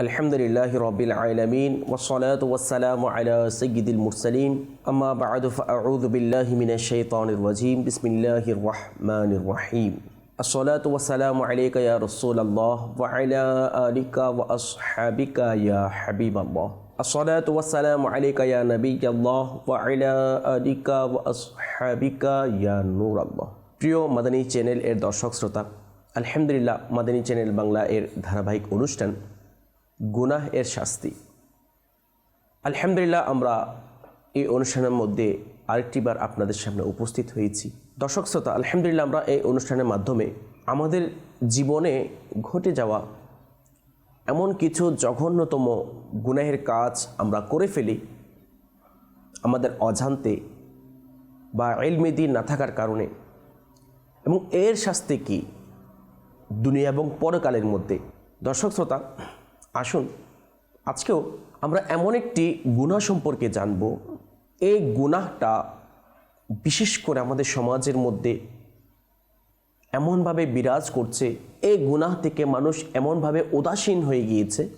الحمد لله رب العالمين والصلاة والسلام على سيد المرسلين أما بعد فأعوذ بالله من الشيطان الرجيم بسم الله الرحمن الرحيم الصلاة والسلام عليك يا رسول الله وعلى آلك وأصحابك يا حبيب الله الصلاة والسلام عليك يا نبي الله وعلى آلك وأصحابك يا نور الله প্রিয় মাদানী চ্যানেল এর দর্শক শ্রোতা আলহামদুলিল্লাহ মাদানী চ্যানেল বাংলা এর ধারাবাহিক অনুষ্ঠান গুনাহ এর শাস্তি। আলহামদুলিল্লাহ, আমরা এই অনুষ্ঠানের মধ্যে আরেকটিবার আপনাদের সামনে উপস্থিত হয়েছি। দর্শক শ্রোতা, আলহামদুলিল্লাহ, আমরা এই অনুষ্ঠানের মাধ্যমে আমাদের জীবনে ঘটে যাওয়া এমন কিছু জঘন্যতম গুনাহের কাজ আমরা করে ফেলি, আমাদের অজান্তে বা এলমেদি না থাকার কারণে। এবং এর শাস্তি কি? দুনিয়া এবং পরকালের মধ্যে। দর্শক শ্রোতা আসুন, আজকেও আমরা এমন একটি গুনাহ সম্পর্কে জানব। এই গুনাহটা বিশেষ করে আমাদের সমাজের মধ্যে এমনভাবে বিরাজ করছে, এই গুনাহ থেকে মানুষ এমনভাবে উদাসীন হয়ে গিয়েছে,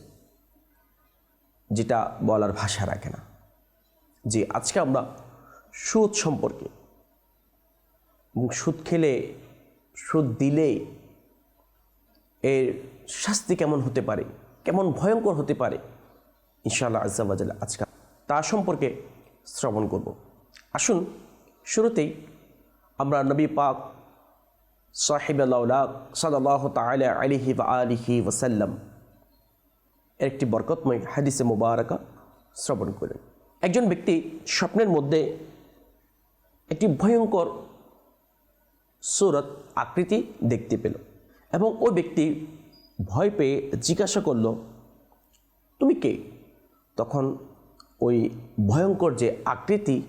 যেটা বলার ভাষা রাখে না। যে আজকে আমরা সুদ সম্পর্কে। এবং সুদ খেলে, সুদ দিলে এর শাস্তি কেমন হতে পারে? কেমন ভয়ঙ্কর হতে পারে? ইনশাআল্লাহ আজাল আজকাল তা সম্পর্কে শ্রবণ করব। আসুন, শুরুতেই আমরা নবী পাক সাহেব সাল্লাহ তালা আলিহি বা আলিহি ওসাল্লাম এর একটি বরকতময় হাদিসে মুবারকা শ্রবণ করেন। একজন ব্যক্তি স্বপ্নের মধ্যে একটি ভয়ঙ্কর সুরত আকৃতি দেখতে পেল এবং ওই ব্যক্তি ভয় পেয়ে জিজ্ঞাসা করল, তুমি কে? তখন ওই ভয়ঙ্কর যে আকৃতি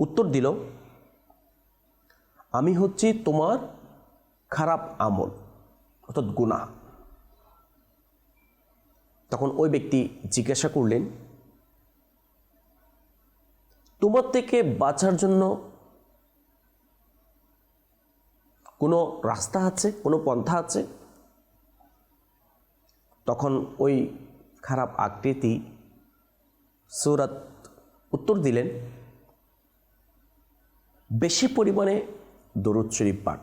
উত্তর দিল, আমি হচ্ছি তোমার খারাপ আমল, অর্থাৎ গুণা তখন ওই ব্যক্তি জিজ্ঞাসা করলেন, তোমার থেকে বাঁচার জন্য কোনো রাস্তা আছে? কোনো পন্থা আছে? তখন ওই খারাপ আকৃতি সুরাত উত্তর দিলেন, বেশি পরিমাণে দরুদ শরীফ পাঠ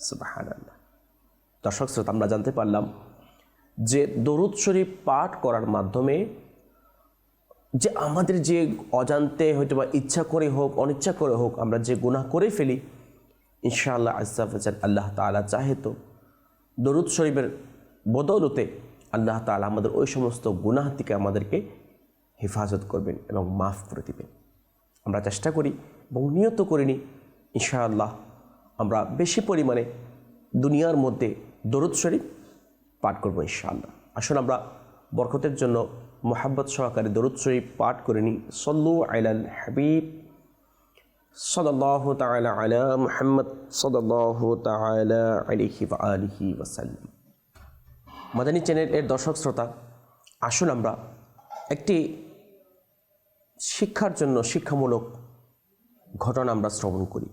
সুবাহান্লাহ দর্শক শ্রোতা, আমরা জানতে পারলাম যে দরুদ শরীফ পাঠ করার মাধ্যমে যে আমাদের যে অজান্তে হয়তো বা ইচ্ছা করে হোক, অনিচ্ছা করে হোক, আমরা যে গুনাহ করে ফেলি, ইনশাআল্লাহ আজাফাজান আল্লাহ তালা চাহে তো দরুদ শরীফের বদৌলতে আল্লাহ তালা আমাদের ওই সমস্ত গুনাহ থেকে আমাদেরকে হেফাজত করবেন এবং মাফ করে দেবেন। আমরা চেষ্টা করি এবং নিয়ত করিনি ইনশাআল্লাহ আমরা বেশি পরিমাণে দুনিয়ার মধ্যে দরুদ শরীফ পাঠ করব ইনশাআল্লাহ। আসুন আমরা বরকতের জন্য মোহাম্মদ সহকারে দরুদ শরীফ পাঠ করে নিই। সল্লু আলাল হাবিব। সদল্লাহ তালা মোহাম্মদ। সদল্লাহ তালা আলিহি ওসাল্লাম মাদানী চ্যানেল এর দর্শক শ্রোতা, আসুন আমরা একটি শিক্ষার জন্য শিক্ষামূলক ঘটনা আমরা শ্রবণ করি।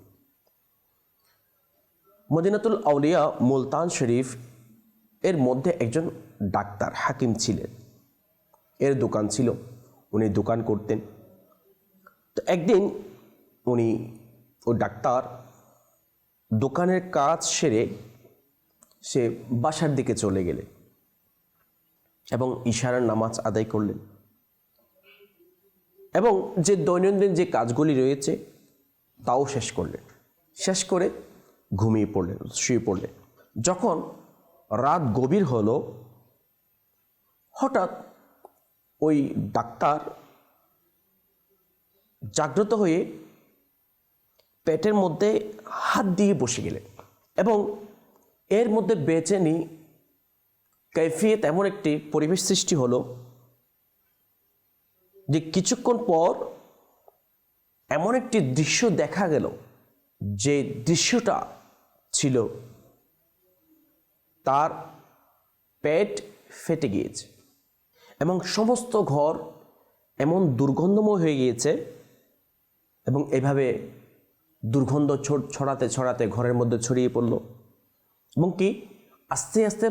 মদিনাতুল আউলিয়া মুলতান শরীফ এর মধ্যে একজন ডাক্তার হাকিম ছিলেন। এর দোকান ছিল, উনি দোকান করতেন। তো একদিন উনি, ও ডাক্তার দোকানের কাজ সেরে সে বাসার দিকে চলে গেলে এবং ইশারার নামাজ আদায় করলেন। এবং যে দৈনন্দিন যে কাজগুলি রয়েছে, তাও শেষ করলেন। শেষ করে ঘুমিয়ে পড়লেন, শুয়ে পড়লেন। যখন রাত গভীর হলো, হঠাৎ ওই ডাক্তার জাগ্রত হয়ে পেটের মধ্যে হাত দিয়ে বসে গেলেন এবং এর মধ্যে বেচেনি কৈফিয়ত এমন একটি পরিবেশ সৃষ্টি হলো যে কিছুক্ষণ পর এমন একটি দৃশ্য দেখা গেল যে দৃশ্যটা ছিল তার পেট ফেটে গিয়েছে এবং সমস্ত ঘর এমন দুর্গন্ধময় হয়ে গিয়েছে এবং এভাবে দুর্গন্ধ ছড়াতে ছড়াতে ঘরের মধ্যে ছড়িয়ে পড়ল এবং কি আস্তে আস্তে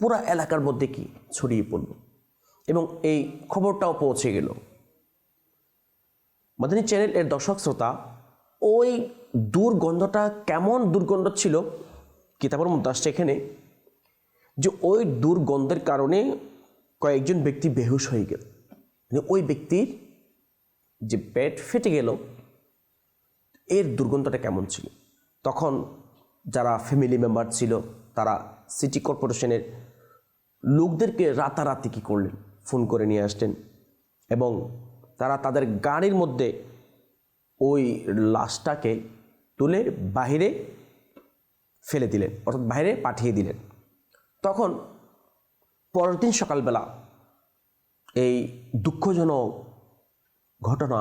পুরা এলাকার মধ্যে কি ছড়িয়ে পড়ল? এবং এই খবরটাও পৌঁছে গেল। মাদানী চ্যানেল এর দর্শক শ্রোতা, ওই দুর্গন্ধটা কেমন দুর্গন্ধ ছিল? কিতাবের মধ্যে এখানে যে ওই দুর্গন্ধের কারণে কয়েকজন ব্যক্তি বেহুশ হয়ে গেল। মানে ওই ব্যক্তির যে পেট ফেটে গেল, এর দুর্গন্ধটা কেমন ছিল? তখন যারা ফ্যামিলি মেম্বার ছিল, তারা সিটি কর্পোরেশনের লোকদেরকে রাতারাতি কী করলেন? ফোন করে নিয়ে আসলেন এবং তারা তাদের গাড়ির মধ্যে ওই লাশটাকে তুলে বাহিরে ফেলে দিলেন, অর্থাৎ বাইরে পাঠিয়ে দিলেন। তখন পরের দিন সকালবেলা এই দুঃখজনক ঘটনা,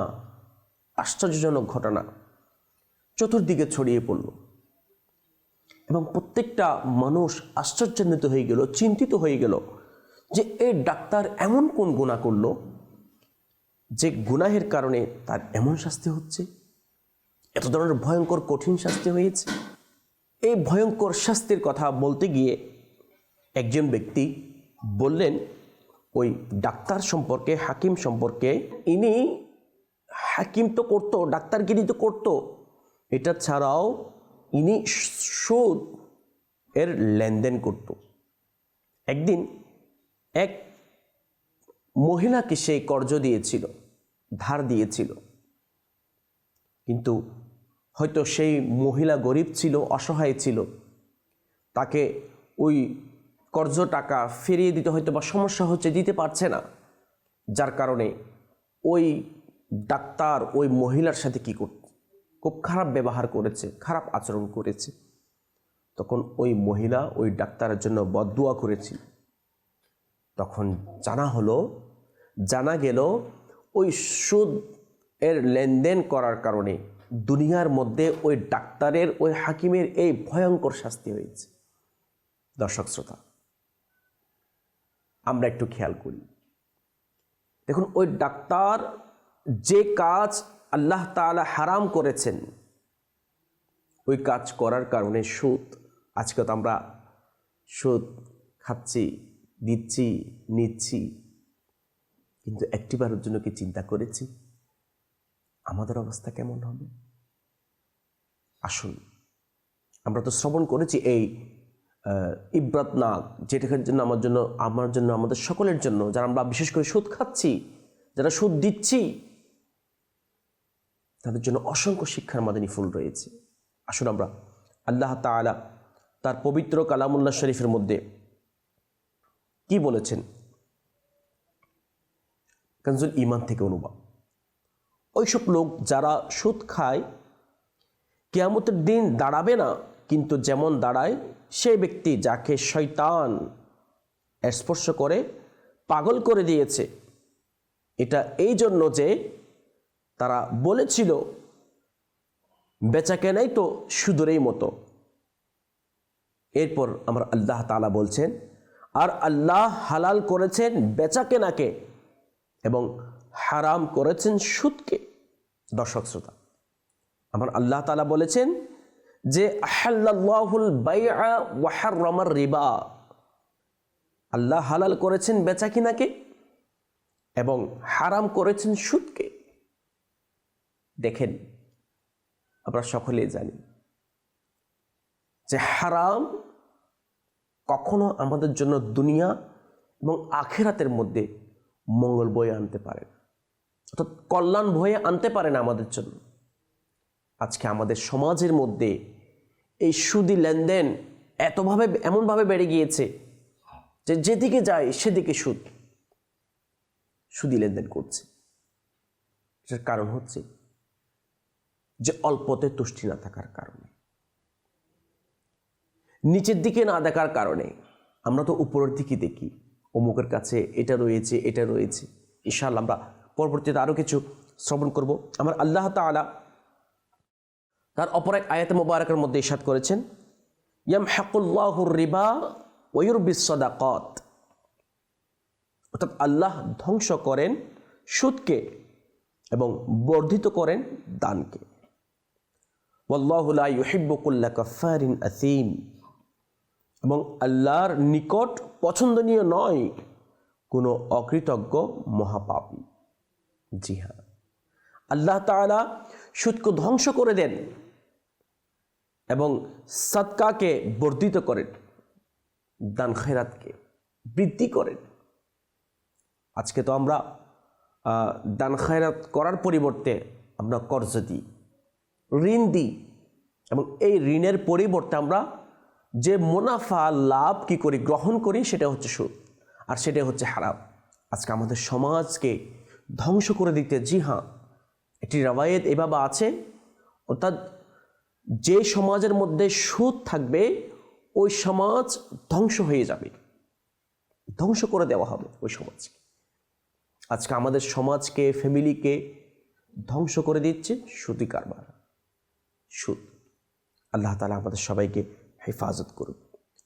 আশ্চর্যজনক ঘটনা চতুর্দিকে ছড়িয়ে পড়ল। এবং প্রত্যেকটা মানুষ আশ্চর্যান্বিত হয়ে গেল, চিন্তিত হয়ে গেল যে এই ডাক্তার এমন কোন গুণা করল যে গুনাহের কারণে তার এমন শাস্তি হচ্ছে? এত ধরনের ভয়ঙ্কর, কঠিন শাস্তি হয়েছে। এই ভয়ঙ্কর শাস্তির কথা বলতে গিয়ে একজন ব্যক্তি বললেন, ওই ডাক্তার সম্পর্কে, হাকিম সম্পর্কে ইনি হাকিম তো করতো, ডাক্তারগিরি তো করতো। এটা ছাড়াও ইনি সুদ এর লেনদেন করত। একদিন এক মহিলাকে সেই কর্জ দিয়েছিল, ধার দিয়েছিল। কিন্তু হয়তো সেই মহিলা গরিব ছিল, অসহায় ছিল, তাকে ওই কর্জ টাকা ফিরিয়ে দিতে হয়তো বা সমস্যা হচ্ছে, দিতে পারছে না। যার কারণে ওই ডাক্তার, ওই মহিলার সাথে কি করত? খুব খারাপ ব্যবহার করেছে, খারাপ আচরণ করেছে। তখন ওই মহিলা ওই ডাক্তারের জন্য বদুয়া করেছিল। তখন জানা হলো, জানা গেল ওই সুদ এর লেনদেন করার কারণে দুনিয়ার মধ্যে ওই ডাক্তারের, ওই হাকিমের এই ভয়ঙ্কর শাস্তি হয়েছে। দর্শক শ্রোতা, আমরা একটু খেয়াল করি। দেখুন, ওই ডাক্তার যে কাজ আল্লাহ তাআলা হারাম করেছেন। ওই কাজ করার কারণে সুদ। আজকে তো আমরা সুদ খাচ্ছি, দিচ্ছি, নিচ্ছি। কিন্তু একটিবারের জন্য কি চিন্তা করেছি? আমাদের অবস্থা কেমন হবে? আসুন, আমরা তো শ্রবণ করেছি এই ইব্রাত নাগ, যেটার জন্য আমার জন্য আমার জন্য, আমাদের সকলের জন্য, যারা আমরা বিশেষ করে সুদ খাচ্ছি, যারা সুদ দিচ্ছি তাদের জন্য অসংখ্য শিক্ষার মাদানী ফুল রয়েছে। আসুন আমরা আল্লাহ তাআলা তার পবিত্র কালামুল্লাহ শরীফের মধ্যে কি বলেছেন? কানজুল ইমান থেকে অনুবাদ। ওইসব লোক যারা সুদ খায়, কেয়ামতের দিন দাঁড়াবে না, কিন্তু যেমন দাঁড়ায়, সেই ব্যক্তি যাকে শয়তান স্পর্শ করে, পাগল করে দিয়েছে। এটা এই জন্য যে তারা বলেছিল বেচা কেনাই তো সুদূরেই মতো। এরপর আমার আল্লাহ তাআলা বলছেন, আর আল্লাহ হালাল করেছেন বেচা কেনাকে এবং হারাম করেছেন সুদকে। দর্শক শ্রোতা, আমার আল্লাহ তালা বলেছেন যে আহাল্লাহুল বাইআ ওয়া হাররামার রিবা। আল্লাহ হালাল করেছেন বেচা কিনাকে এবং হারাম করেছেন সুদকে। দেখেন, আমরা সকলেই জানি যে হারাম কখনো আমাদের জন্য দুনিয়া এবং আখেরাতের মধ্যে মঙ্গল বয়ে আনতে পারে না। অর্থাৎ কল্যাণ বয়ে আনতে পারে না আমাদের জন্য। আজকে আমাদের সমাজের মধ্যে এই সুদি লেনদেন এতভাবে, এমনভাবে বেড়ে গিয়েছে যে যেদিকে যায় সেদিকে সুদ, সুদি লেনদেন করছে। এটার কারণ হচ্ছে যে অল্পতে তুষ্টি না থাকার কারণে। নিচের দিকে না দেখার কারণে। আমরা তো উপরের দিকে দেখি। অমুকের কাছে এটা রয়েছে এটা রয়েছে। ইনশাআল্লাহ আমরা পরবর্তীতে আরও কিছু শ্রবণ করব। আমার আল্লাহ তাআলা তার অপর এক আয়াত মোবারকের মধ্যে ইসাদ করেছেন ইয়াম হাকুল্লাহুর রিবা ওয়ুর বিশ্বদাকত অর্থাৎ আল্লাহ ধ্বংস করেন সুদকে এবং বর্ধিত করেন দানকে। ওয়াল্লাহু লা ইউহিব্বু কুল্লা কাফারিন আথিম এবং আল্লাহর নিকট পছন্দনীয় নয় কোনো অকৃতজ্ঞ মহাপাপী। জি হ্যাঁ। আল্লাহ তালা সুদকে ধ্বংস করে দেন এবং সৎকাকে বর্ধিত করেন, দান খেরাতকে বৃদ্ধি করেন। আজকে তো আমরা দান খায়রাত করার পরিবর্তে আমরা কর্জ দিই। ঋণ দিই। এবং এই ঋণের পরিবর্তে আমরা যে মুনাফা, লাভ কি করি, গ্রহণ করি, সেটা হচ্ছে সুদ। আর সেটা হচ্ছে হারাম। আজকে আমাদের সমাজকে ধ্বংস করে দিতে জি হ্যাঁ একটি রাবায়েত এভাবে আছে, অর্থাৎ যে সমাজের মধ্যে সুদ থাকবে, ওই সমাজ ধ্বংস হয়ে যাবে। ধ্বংস করে দেওয়া হবে ওই সমাজকে। আজকে আমাদের সমাজকে ফ্যামিলিকে ধ্বংস করে দিচ্ছে সুদি কারবার। সুদ আল্লাহ তালা আমাদের সবাইকে হেফাজত করুন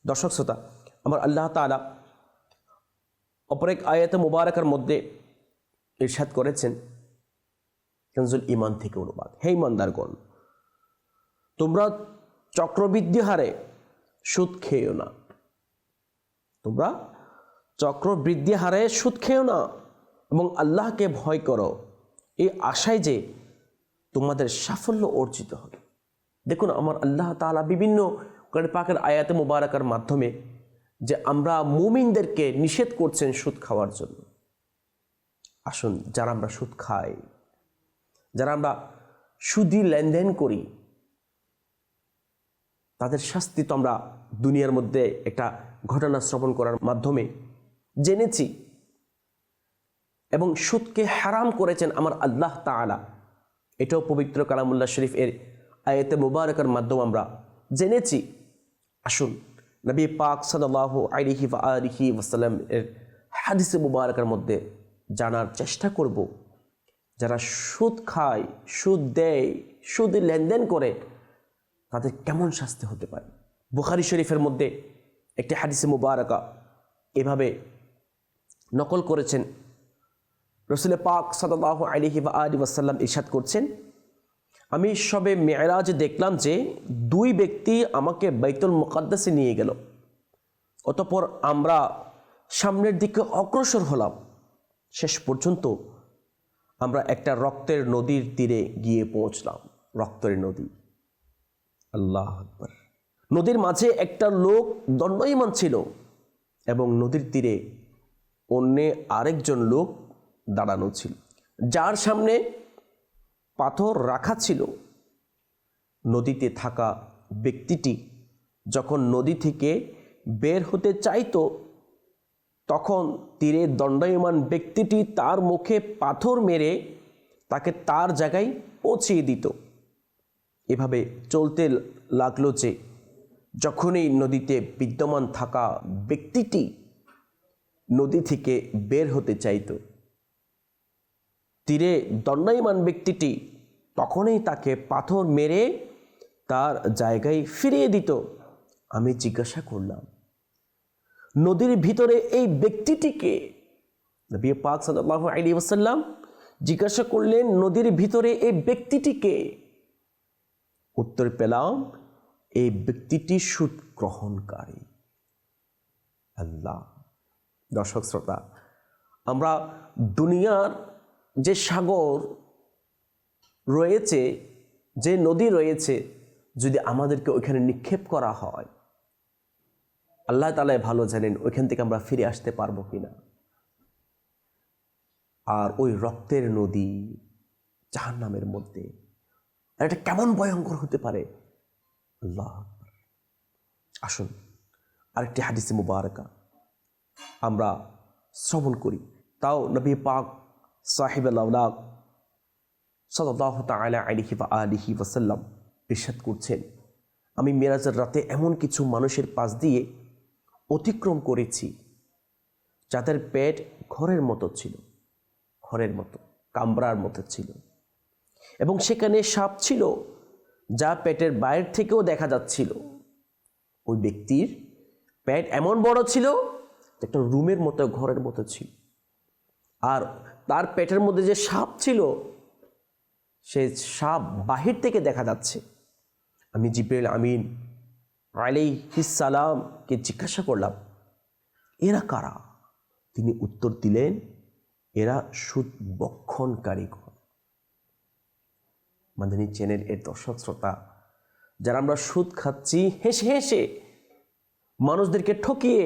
দর্শক শ্রোতা, আমার আল্লাহ তালা অপর এক আয়াতে মুবারকের মধ্যে ইরশাদ করেছেন কেনজুল ইমান থেকে অনুবাদ। হে ইমানদারগণ তোমরা চক্রবৃদ্ধি হারে সুদ খেয়েও না। তোমরা চক্রবৃদ্ধি হারে সুদ খেয়েও না এবং আল্লাহকে ভয় করো। এই আশায় যে তোমাদের সাফল্য অর্জিত হবে। দেখুন, আমার আল্লাহ তাআলা বিভিন্ন কোরআন পাকের আয়াতে মোবারকার মাধ্যমে যে আমরা মুমিনদেরকে নিষেধ করছেন সুদ খাওয়ার জন্য। আসুন, যারা আমরা সুদ খাই, যারা আমরা সুদি লেনদেন করি, তাদের শাস্তি তো আমরা দুনিয়ার মধ্যে একটা ঘটনা শ্রবণ করার মাধ্যমে জেনেছি এবং সুদকে হারাম করেছেন আমার আল্লাহ তাআলা। এটাও পবিত্র কালামুল্লাহ শরীফ এর আয়তে মুবারকের মাধ্যমে আমরা জেনেছি। আসুন, নবী পাক সাল্লাহ আলিহি বা আলিহি ওসাল্লাম এর হাদিসে মুবারকের মধ্যে জানার চেষ্টা করব। যারা সুদ খায়, সুদ দেয় সুদ লেনদেন করে, তাদের কেমন শাস্তি হতে পারে? বুখারি শরীফের মধ্যে একটি হাদিসে মুবারকা এভাবে নকল করেছেন। রসুল পাক সাদাহ আলিহি বা আলী ওয়াসাল্লাম ইরশাদ করছেন আমি সবে মেয়েরাজ দেখলাম যে দুই ব্যক্তি আমাকে বাইতুল মুকাদ্দাসে নিয়ে গেল। অতপর আমরা সামনের দিকে অগ্রসর হলাম। শেষ পর্যন্ত আমরা একটা রক্তের নদীর তীরে গিয়ে পৌঁছলাম। রক্তের নদী। আল্লাহ আকবর। নদীর মাঝে একটা লোক দণ্ডয়মান ছিল এবং নদীর তীরে অন্যে আরেকজন লোক দাঁড়ানো ছিল। যার সামনে পাথর রাখা ছিল। নদীতে থাকা ব্যক্তিটি যখন নদী থেকে বের হতে চাইতো, তখন তীরে দণ্ডায়মান ব্যক্তিটি তার মুখে পাথর মেরে তাকে তার জায়গায় পৌঁছিয়ে দিত। এভাবে চলতে লাগল যে, যখনই নদীতে বিদ্যমান থাকা ব্যক্তিটি নদী থেকে বের হতে চাইতো তীরে দণ্ডায়মান ব্যক্তিটি তখনই তাকে পাথর মেরে তার জায়গায় ফিরিয়ে দিত। আমি জিজ্ঞাসা করলাম, নদীর ভিতরে এই ব্যক্তিটিকে? নবী পাক সাল্লাহ আলী ওসাল্লাম জিজ্ঞাসা করলেন, নদীর ভিতরে এই ব্যক্তিটিকে? উত্তর পেলাম, এই ব্যক্তিটি সুদ গ্রহণকারী আল্লাহ। দর্শক শ্রোতা, আমরা দুনিয়ার যে সাগর রয়েছে, যে নদী রয়েছে, যদি আমাদেরকে ওইখানে নিক্ষেপ করা হয়, আল্লাহ তালায় ভালো জানেন ওইখান থেকে আমরা ফিরে আসতে পারব কিনা। আর ওই রক্তের নদী জাহান নামের মধ্যে, আর এটা কেমন ভয়ঙ্কর হতে পারে? আল্লাহ। আসুন, আরেকটি হাদিসে মুবারকা, আমরা শ্রবণ করি। তাও নবী পাক সাহিব আল্লাহ সাল্লাহ তালা আলিহি বা আলিহি ওসাল্লাম ইরশাদ করছেন। আমি মেরাজের রাতে এমন কিছু মানুষের পাশ দিয়ে অতিক্রম করেছি, যাদের পেট ঘরের মতো ছিল, ঘরের মতো, কামরার মতো ছিল। এবং সেখানে সাপ ছিল, যা পেটের বাইরে থেকেও দেখা যাচ্ছিল। ওই ব্যক্তির পেট এমন বড় ছিল একটা রুমের মতো, ঘরের মতো ছিল। আর তার পেটের মধ্যে যে সাপ ছিল, সে সাপ বাহির থেকে দেখা যাচ্ছে। আমি জিব্রাইল আমিন আলাইহিসালামকে জিজ্ঞাসা করলাম, এরা কারা? তিনি উত্তর দিলেন, এরা সুদ বক্ষণকারীগণ মাদানী চ্যানেল এর দর্শক শ্রোতা, যারা আমরা সুদ খাচ্ছি, হেসে হেসে মানুষদেরকে ঠকিয়ে,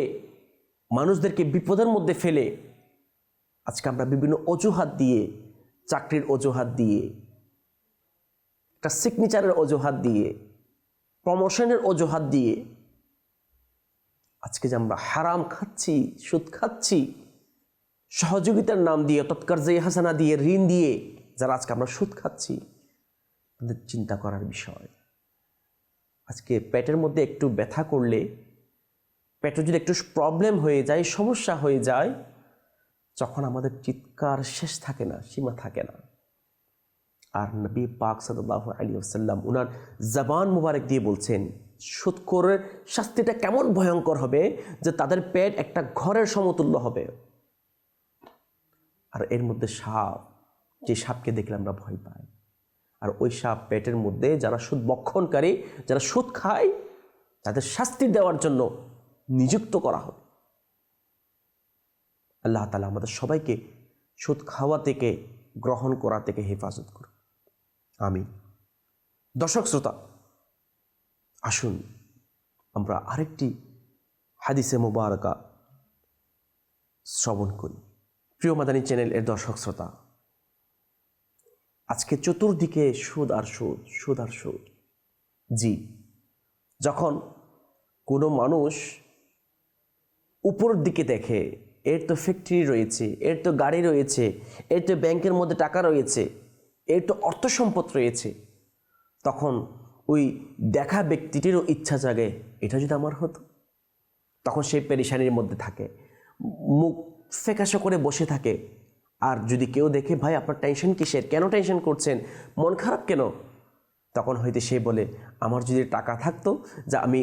মানুষদেরকে বিপদের মধ্যে ফেলে আজকে আমরা বিভিন্ন অজুহাত দিয়ে, চাকরির অজুহাত দিয়ে, একটা সিগনেচারের অজুহাত দিয়ে প্রমোশনের অজুহাত দিয়ে আজকে যে আমরা হারাম খাচ্ছি, সুদ খাচ্ছি, সহযোগিতার নাম দিয়ে তৎকার যে হাসানা দিয়ে, ঋণ দিয়ে, যারা আজকে আমরা সুদ খাচ্ছি, তাদের চিন্তা করার বিষয়। আজকে পেটের মধ্যে একটু ব্যথা করলে পেটে যদি একটু প্রবলেম হয়ে যায়, সমস্যা হয়ে যায় যখন আমাদের চিৎকার শেষ থাকে না, সীমা থাকে না। আর নবী পাক সাল্লাহ আলী আসাল্লাম উনার জবান মুবারক দিয়ে বলছেন সুৎকরের শাস্তিটা কেমন ভয়ঙ্কর হবে যে তাদের পেট একটা ঘরের সমতুল্য হবে? আর এর মধ্যে সাপ, যে সাপকে দেখলে আমরা ভয় পাই। আর ওই সাপ পেটের মধ্যে যারা সুদ বক্ষণকারী, যারা সুদ খায়, তাদের শাস্তি দেওয়ার জন্য নিযুক্ত করা হবে। আল্লাহ তালা আমাদের সবাইকে সুদ খাওয়া থেকে, গ্রহণ করা থেকে হেফাজত করুন আমি দর্শক শ্রোতা, আসুন আমরা আরেকটি হাদিসে মোবারকা শ্রবণ করি। প্রিয় মাদানী চ্যানেল এর দর্শক শ্রোতা, আজকে চতুর্দিকে সুদ আর সুদ সুদ আর সুদ। জি, যখন কোনো মানুষ উপরের দিকে দেখে এর তো ফ্যাক্টরি রয়েছে, এর তো গাড়ি রয়েছে, এর তো ব্যাংকের মধ্যে টাকা রয়েছে, এর তো অর্থ সম্পদ রয়েছে। তখন ওই দেখা ব্যক্তিটিরও ইচ্ছা জাগে, এটা যদি আমার হতো? তখন সে পেরেশানির মধ্যে থাকে, মুখ ফেকাশো করে বসে থাকে। আর যদি কেউ দেখে, ভাই, আপনার টেনশন কিসের? কেন টেনশন করছেন? মন খারাপ কেন? তখন হয়তো সে বলে, আমার যদি টাকা থাকতো, যা আমি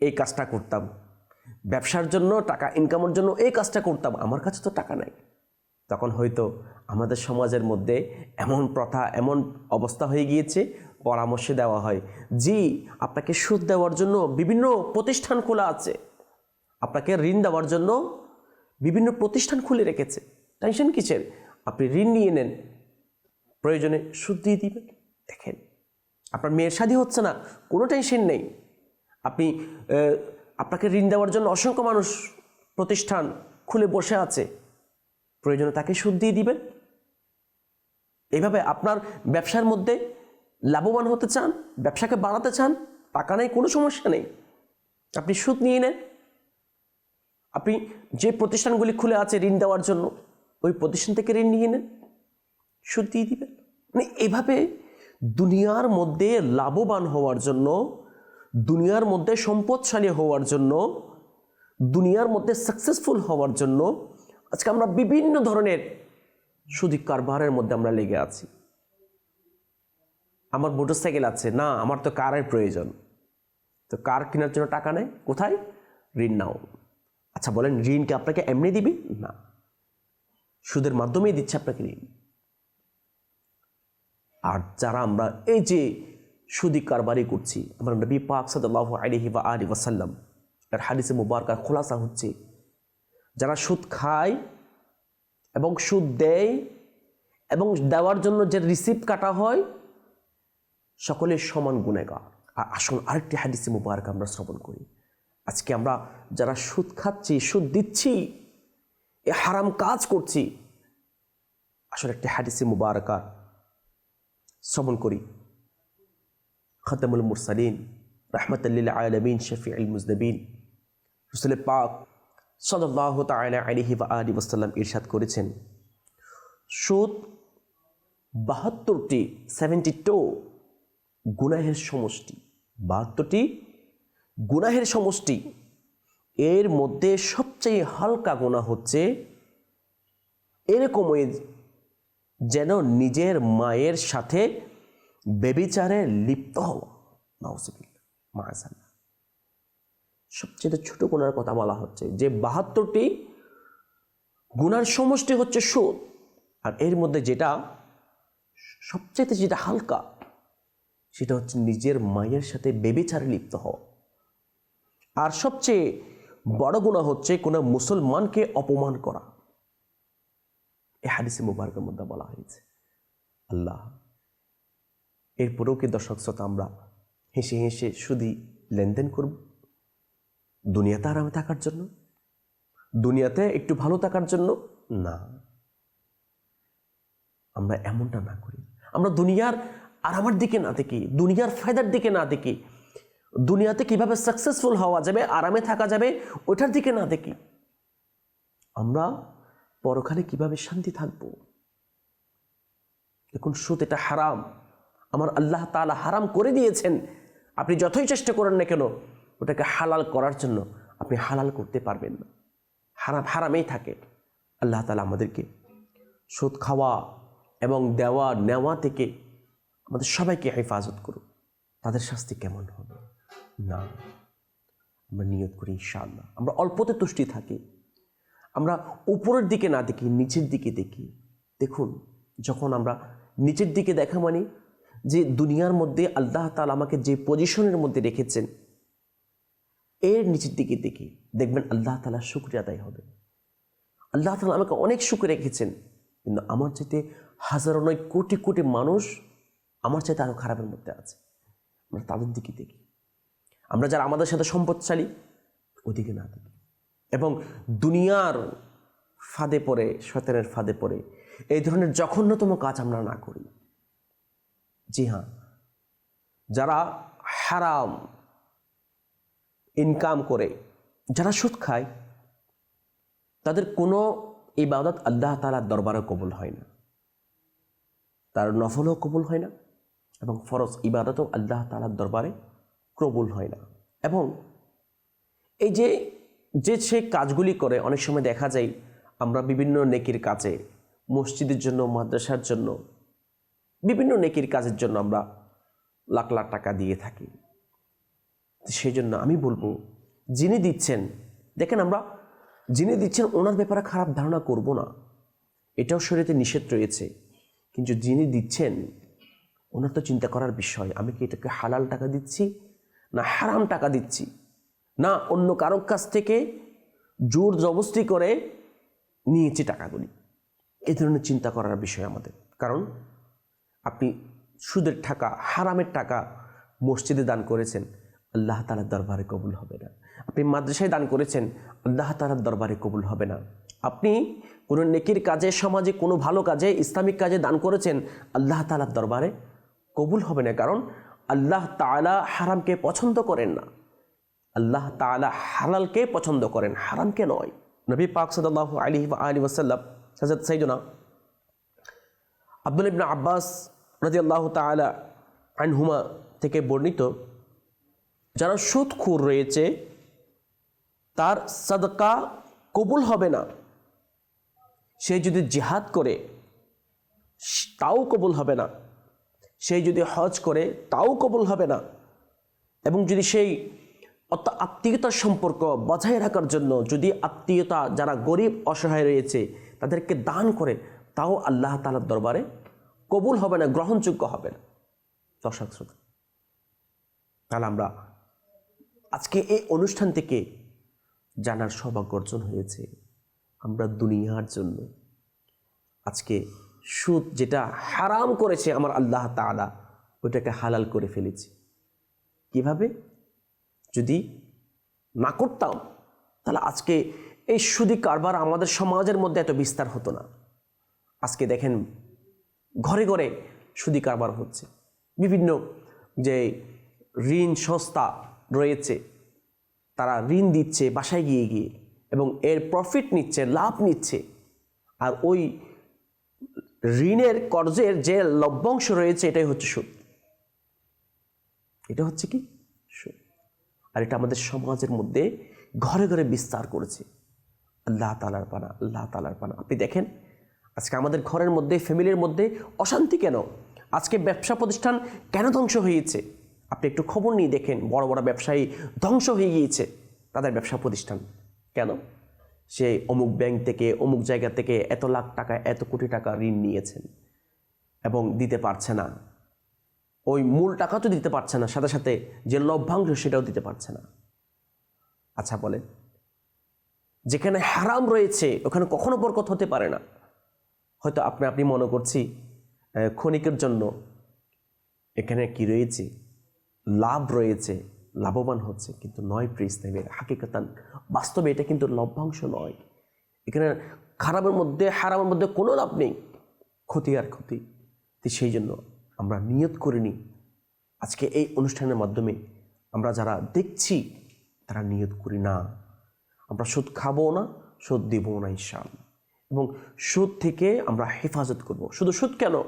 এই কাজটা করতাম। ব্যবসার জন্য, টাকা ইনকামের জন্য এই কাজটা করতাম। আমার কাছে তো টাকা নাই। তখন হয়তো আমাদের সমাজের মধ্যে এমন প্রথা, এমন অবস্থা হয়ে গিয়েছে, পরামর্শ দেওয়া হয়, জি, আপনাকে সুদ দেওয়ার জন্য বিভিন্ন প্রতিষ্ঠান খোলা আছে। আপনাকে ঋণ দেওয়ার জন্য বিভিন্ন প্রতিষ্ঠান খুলে রেখেছে। টেনশন কিসের? আপনি ঋণ নিয়ে নেন। প্রয়োজনে সুদ দিয়ে দিবেন। দেখেন, আপনার মেয়ের শাদী হচ্ছে না, কোনো টেনশন নেই। আপনি আপনাকে ঋণ দেওয়ার জন্য অসংখ্য মানুষ প্রতিষ্ঠান খুলে বসে আছে। প্রয়োজনে তাকে সুদ দিয়ে দিবেন। এইভাবে আপনার ব্যবসার মধ্যে লাভবান হতে চান, ব্যবসাকে বাড়াতে চান, টাকা নেই, কোনো সমস্যা নেই। আপনি সুদ নিয়ে নেন। আপনি যে প্রতিষ্ঠানগুলি খুলে আছে ঋণ দেওয়ার জন্য, ওই প্রতিষ্ঠান থেকে ঋণ নিয়ে নেন। সুদ দিয়ে দিবেন। মানে এভাবে দুনিয়ার মধ্যে লাভবান হওয়ার জন্য দুনিয়ার মধ্যে সম্পদশালী হওয়ার জন্য, দুনিয়ার মধ্যে সাকসেসফুল হওয়ার জন্য আজকে আমরা বিভিন্ন ধরনের সুদী কারবারের মধ্যে আমরা লেগে আছি। আমার মোটর সাইকেল আছে, না, আমার তো কারের প্রয়োজন। তো কার কেনার জন্য টাকা নেয়? কোথায়? ঋণ নাও। আচ্ছা বলেন, ঋণ কি আপনাকে এমনি দিবি? না। সুদের মাধ্যমেই দিচ্ছে আপনাকে ঋণ। আর যারা আমরা এই যে সুদি কারবারি করছি। আমরা নবী পাক সাল্লাহ আলিহি বা আলী ওয়াসাল্লাম এর হাদিসে মুবারকার খোলাসা হচ্ছে, যারা সুদ খায় এবং সুদ দেয় এবং দেওয়ার জন্য যে রিসিপ্ট কাটা হয়, সকলের সমান গুণেগার। আর আসুন আরেকটি হাদিসে মুবারক আমরা শ্রবণ করি। আজকে আমরা যারা সুদ খাচ্ছি, সুদ দিচ্ছি, এ হারাম কাজ করছি আসলে একটি হাদিসে মুবারকা শ্রবণ করি। খতমুল মুরসালিন রহমতুল্লিল আলমিন শফি আল মুজনবিন রসুল পাক সদাল্লাহ তালা আলিহি বা আলী ওসাল্লাম ইরশাদ করেছেন, সুদ বাহাত্তরটি সেভেন্টি টু গুনাহের সমষ্টি, বাহাত্তরটি গুনাহের সমষ্টি, এর মধ্যে সবচেয়ে হালকা গুণা হচ্ছে এরকমই যেন নিজের মায়ের সাথে বেবিচারে লিপ্ত হওয়া সবচেয়ে ছোট গুণার কথা বলা হচ্ছে যে বাহাত্তরটি গুণার সমষ্টি হচ্ছে সুদ। আর এর মধ্যে যেটা সবচেয়ে যেটা হালকা, সেটা হচ্ছে নিজের মায়ের সাথে বেবিচারে লিপ্ত হওয়া আর সবচেয়ে বড় গুণা হচ্ছে কোনো মুসলমানকে অপমান করা। এ হাদিসে মুবারকের মধ্যে বলা হয়েছে, আল্লাহ এরপরেও কি দর্শক শ্রোতা, আমরা হেসে হেসে শুধু লেনদেন করব? দুনিয়াতে আরামে থাকার জন্য? দুনিয়াতে একটু ভালো থাকার জন্য? না। আমরা এমনটা না করি। আমরা দুনিয়ার আরামের দিকে না দেখি, দুনিয়ার ফায়দার দিকে না দেখি। দুনিয়াতে কীভাবে সাকসেসফুল হওয়া যাবে, আরামে থাকা যাবে, ওইটার দিকে না দেখি। আমরা পরকালে কীভাবে শান্তি থাকব? দেখুন সুদ এটা হারাম। আমার আল্লাহ তাআলা হারাম করে দিয়েছেন। আপনি যতই চেষ্টা করেন না কেন, ওটাকে হালাল করার জন্য আপনি হালাল করতে পারবেন না। হারাম, হারামেই থাকে। আল্লাহ তালা আমাদেরকে সুদ খাওয়া এবং দেওয়া, নেওয়া থেকে আমাদের সবাইকে হেফাজত করুক। তাদের শাস্তি কেমন হবে? না। আমরা নিয়ত করি ইনশাআল্লাহ। আমরা অল্পতে তুষ্টি থাকি। আমরা উপরের দিকে না দেখি, নিচের দিকে দেখি। দেখুন, যখন আমরা নিচের দিকে দেখা মানে যে দুনিয়ার মধ্যে আল্লাহ তাআলা আমাকে যে পজিশনের মধ্যে রেখেছেন, এর নিচের দিকে দেখি দেখবেন আল্লাহ তালা শুক্রিয়া আদায় হবে। আল্লাহ তালা আমাকে অনেক সুখ রেখেছেন, কিন্তু আমার চাইতে হাজারো নয় কোটি কোটি মানুষ আমার চাইতে আরও খারাপের মধ্যে আছে। আমরা তাদের দিকে দেখি। আমরা যারা আমাদের সাথে সম্পদশালী, ওদিকে না দেখি। এবং দুনিয়ার ফাঁদে পড়ে, শয়তানের ফাঁদে পড়ে, এই ধরনের জঘন্যতম কাজ আমরা না করি। জি হ্যাঁ। যারা হারাম ইনকাম করে, যারা সুদ খায়, তাদের কোনো ইবাদত আল্লাহ তালার দরবারে কবুল হয় না। তার নফলও কবুল হয় না এবং ফরজ ইবাদতও আল্লাহ তালার দরবারে কবুল হয় না। এবং এই যে যে সে কাজগুলি করে, অনেক সময় দেখা যায় আমরা বিভিন্ন নেকির কাজে, মসজিদের জন্য, মাদ্রাসার জন্য বিভিন্ন নেকির কাজের জন্য আমরা লাখ লাখ টাকা দিয়ে থাকি। সেই জন্য আমি বলব, যিনি দিচ্ছেন, দেখেন আমরা যিনি দিচ্ছেন ওনার ব্যাপারে খারাপ ধারণা করব না। এটাও শরীরে নিষেধ রয়েছে। কিন্তু যিনি দিচ্ছেন, ওনার তো চিন্তা করার বিষয়, আমি কি এটাকে হালাল টাকা দিচ্ছি না হারাম টাকা দিচ্ছি? না অন্য কারোর কাছ থেকে জোর জবস্তি করে নিয়েছি টাকাগুলি এই ধরনের চিন্তা করার বিষয় আমাদের। কারণ আপনি সুদের টাকা, হারামের টাকা মসজিদে দান করেছেন, আল্লাহ তালার দরবারে কবুল হবে না। আপনি মাদ্রাসায় দান করেছেন, আল্লাহ তালার দরবারে কবুল হবে না। আপনি কোনো নেকির কাজে, সমাজে কোনো ভালো কাজে, ইসলামিক কাজে দান করেছেন, আল্লাহ তালার দরবারে কবুল হবে না। কারণ আল্লাহ তালা হারামকে পছন্দ করেন না। আল্লাহ তালা হালালকে পছন্দ করেন। হারামকে নয়। নবী পাক সাল্লাহ আলী আলী ওসাল্লাম হাজরত সাইদুনা আব্দুল ইবনা আব্বাস রাজি আল্লাহ তালা আনহুমা থেকে বর্ণিত, যারা সুদখুর রয়েছে, তার সাদকা কবুল হবে না। সে যদি জিহাদ করে, তাও কবুল হবে না। সে যদি হজ করে, তাও কবুল হবে না। এবং যদি সেই আত্মীয়তার সম্পর্ক বজায় রাখার জন্য যদি আত্মীয়তা যারা গরিব, অসহায় রয়েছে, তাদেরকে দান করে, তাও আল্লাহ তালার দরবারে কবুল হবে না, গ্রহণযোগ্য হবে না। দর্শক শ্রোতা তাহলে আমরা আজকে এই অনুষ্ঠান থেকে জানার সৌভাগ্য অর্জন হয়েছে। আমরা দুনিয়ার জন্য আজকে সুদ যেটা হারাম করেছে আমার আল্লাহ তালা ওইটাকে হালাল করে ফেলেছি। কীভাবে? যদি না করতাম, তাহলে আজকে এই সুদি কারবার আমাদের সমাজের মধ্যে এত বিস্তার হতো না। আজকে দেখেন ঘরে ঘরে সুদি কারবার হচ্ছে। বিভিন্ন যে ঋণ সংস্থা রয়েছে, তারা ঋণ দিচ্ছে, বাসায় গিয়ে গিয়ে এবং এর প্রফিট নিচ্ছে, লাভ নিচ্ছে। আর ওই ঋণের কর্জের যে লভ্যাংশ রয়েছে, এটাই হচ্ছে সুদ। এটা হচ্ছে কি? সুদ। আর এটা আমাদের সমাজের মধ্যে ঘরে ঘরে বিস্তার করেছে। আল্লাহ তালার পানা, আল্লাহ তালার পানা। আপনি দেখেন আজকে আমাদের ঘরের মধ্যে, ফ্যামিলির মধ্যে অশান্তি কেন? আজকে ব্যবসা প্রতিষ্ঠান কেন ধ্বংস হয়েছে? আপনি একটু খবর নিয়ে দেখেন, বড় বড় ব্যবসায়ী ধ্বংস হয়ে গিয়েছে তাদের ব্যবসা প্রতিষ্ঠান। কেন? সে অমুক ব্যাংক থেকে, অমুক জায়গা থেকে এত লাখ টাকা, এত কোটি টাকা ঋণ নিয়েছেন এবং দিতে পারছে না। ওই মূল টাকা তো দিতে পারছে না, সাথে সাথে যে লভ্যাংশ সেটাও দিতে পারছে না। আচ্ছা বলেন, যেখানে হারাম রয়েছে, ওখানে কখনো বরকত হতে পারে না। হয়তো আপনি আপনি মনে করছি ক্ষণিকের জন্য এখানে কি রয়েছে? লাভ রয়েছে, লাভবান হচ্ছে, কিন্তু নয় প্রিস নেবেন হাকিকাতান, বাস্তবে এটা কিন্তু লভ্যাংশ নয়। এখানে খারাপের মধ্যে, হারামের মধ্যে কোনো লাভ নেই। ক্ষতি আর ক্ষতি। তো সেই জন্য আমরা নিয়ত করিনি আজকে এই অনুষ্ঠানের মাধ্যমে আমরা যারা দেখছি, তারা নিয়ত করি না। আমরা সুদ খাব না, সুদ দিব না ইনশাল এবং সুদ থেকে আমরা হেফাজত করব শুধু সুদ কেন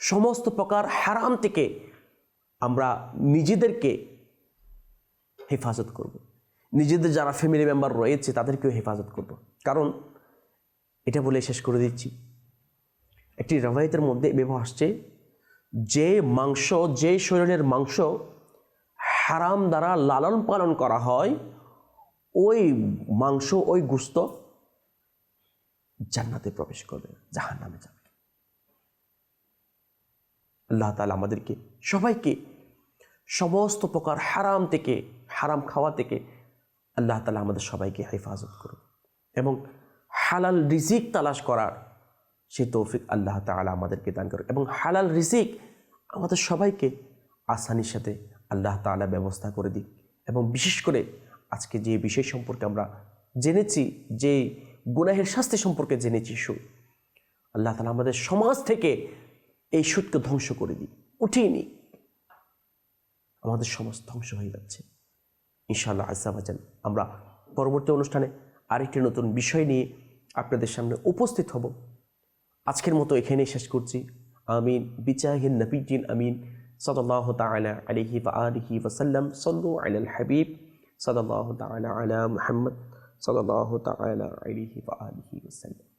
সমস্ত প্রকার হারাম থেকে আমরা নিজেদেরকে হেফাজত করব। নিজেদের যারা ফ্যামিলি মেম্বার রয়েছে, তাদেরকেও হেফাজত করব। কারণ এটা বলে শেষ করে দিচ্ছি একটি রবায়তের মধ্যে এভাবে আসছে, যে মাংস, যে শরীরের মাংস হারাম দ্বারা লালন পালন করা হয়, ওই মাংস, ওই গুস্ত জান্নাতে প্রবেশ করবে জাহান নামে যাবে। আল্লাহ তালা আমাদেরকে, সবাইকে সমস্ত প্রকার হারাম থেকে, হারাম খাওয়া থেকে আল্লাহ তালা আমাদের সবাইকে হেফাজত করুন এবং হালাল রিজিক তালাশ করার সে তৌফিক আল্লাহ তালা আমাদেরকে দান করুন এবং হালাল রিজিক আমাদের সবাইকে আসানির সাথে আল্লাহ তালা ব্যবস্থা করে দিক এবং বিশেষ করে আজকে যে বিষয় সম্পর্কে আমরা জেনেছি যে গুনাহের শাস্তি সম্পর্কে জেনেছি সুদ। আল্লাহ তালা আমাদের সমাজ থেকে এই সুদকে ধ্বংস করে দিই উঠিয়ে নিই আমাদের সমাজ ধ্বংস হয়ে যাচ্ছে। ইনশাআল্লাহ আজান আমরা পরবর্তী অনুষ্ঠানে আরেকটি নতুন বিষয় নিয়ে আপনাদের সামনে উপস্থিত হব। আজকের মতো এখানেই শেষ করছি। আমিন বিচাহিন নবীজিন আমিন। সাল্লাহ তাআলা আলাইহি ওয়া আলিহি ওয়া সাল্লাম। সাল্লু আলাল হাবিব। সাল্লাল্লাহু তাআলা আলা মুহাম্মদ। صلى الله تعالى عليه وآله وسلم.